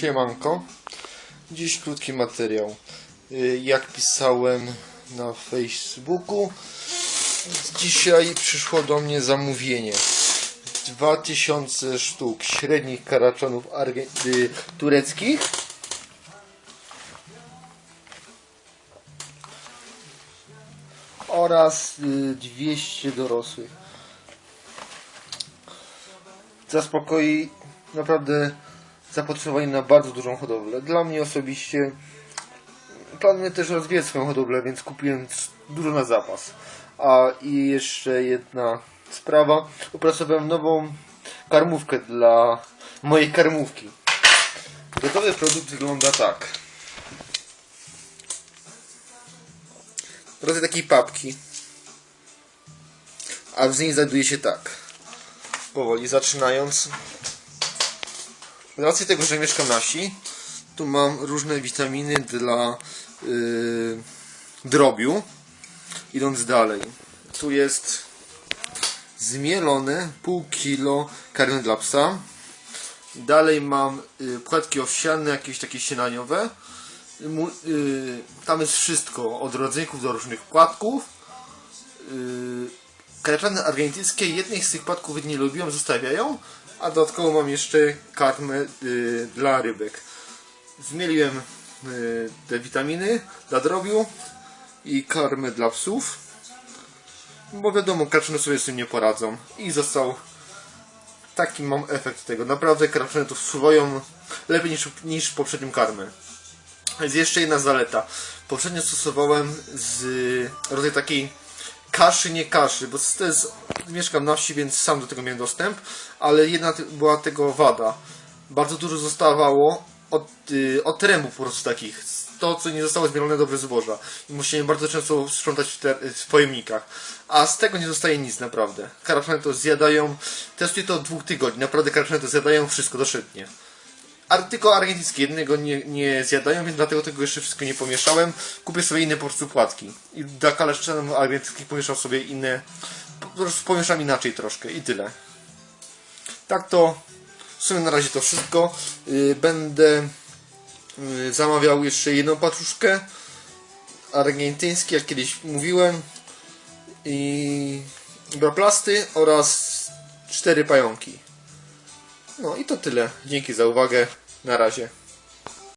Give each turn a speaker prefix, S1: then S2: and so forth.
S1: Siemanko. Dziś krótki materiał. Y, Jak pisałem na Facebooku, dzisiaj przyszło do mnie zamówienie. 2000 sztuk średnich karaczanów y, tureckich. Oraz y, 200 dorosłych. Zaspokoi naprawdę zapotrzebowanie na bardzo dużą hodowlę. Dla mnie osobiście planuję też rozwijać swoją hodowlę, więc kupiłem dużo na zapas. A i jeszcze jedna sprawa. Opracowałem nową karmówkę dla mojej karmówki. Gotowy produkt wygląda tak. Rodzaj takiej papki. A w niej znajduje się tak. Powoli zaczynając. Racji tego, że mieszkam na wsi, tu mam różne witaminy dla yy, drobiu. Idąc dalej, tu jest zmielone pół kilo karmy dla psa. Dalej mam y, płatki owsiane, jakieś takie sienaniowe. Y, tam jest wszystko, od rodzynków do różnych płatków. Yy, Karaczany argentyńskie jednej z tych płatków nie lubią, zostawiają, a dodatkowo mam jeszcze karmę y, dla rybek. Zmieliłem y, te witaminy dla drobiu i karmę dla psów, bo wiadomo, karaczany sobie z tym nie poradzą. I został taki mam efekt tego. Naprawdę karaczany to wsuwają lepiej niż, niż poprzednią karmę. Jest jeszcze jedna zaleta. Poprzednio stosowałem z rodzaju takiej kaszy, nie kaszy, bo to jest, mieszkam na wsi, więc sam do tego miałem dostęp, ale jedna była tego wada. Bardzo dużo zostawało od, y, od po prostu takich. To, co nie zostało zmielone dobre zboża. I musiałem bardzo często sprzątać w, te, w pojemnikach. A z tego nie zostaje nic, naprawdę. Karafany to zjadają. Testuję to od dwóch tygodni. Naprawdę karafany to zjadają wszystko doszednie. Tylko argentyńskie jednego nie, nie zjadają, więc dlatego tego jeszcze wszystko nie pomieszałem. Kupię sobie inne po prostu płatki. I dla kaleszczanów argentyńskich pomieszam sobie inne. Po prostu pomieszam inaczej troszkę i tyle. Tak to w sumie na razie to wszystko. Yy, będę yy, zamawiał jeszcze jedną paczuszkę argentyńskie, jak kiedyś mówiłem. I braplasty oraz cztery pająki. No i to tyle. Dzięki za uwagę. Na razie.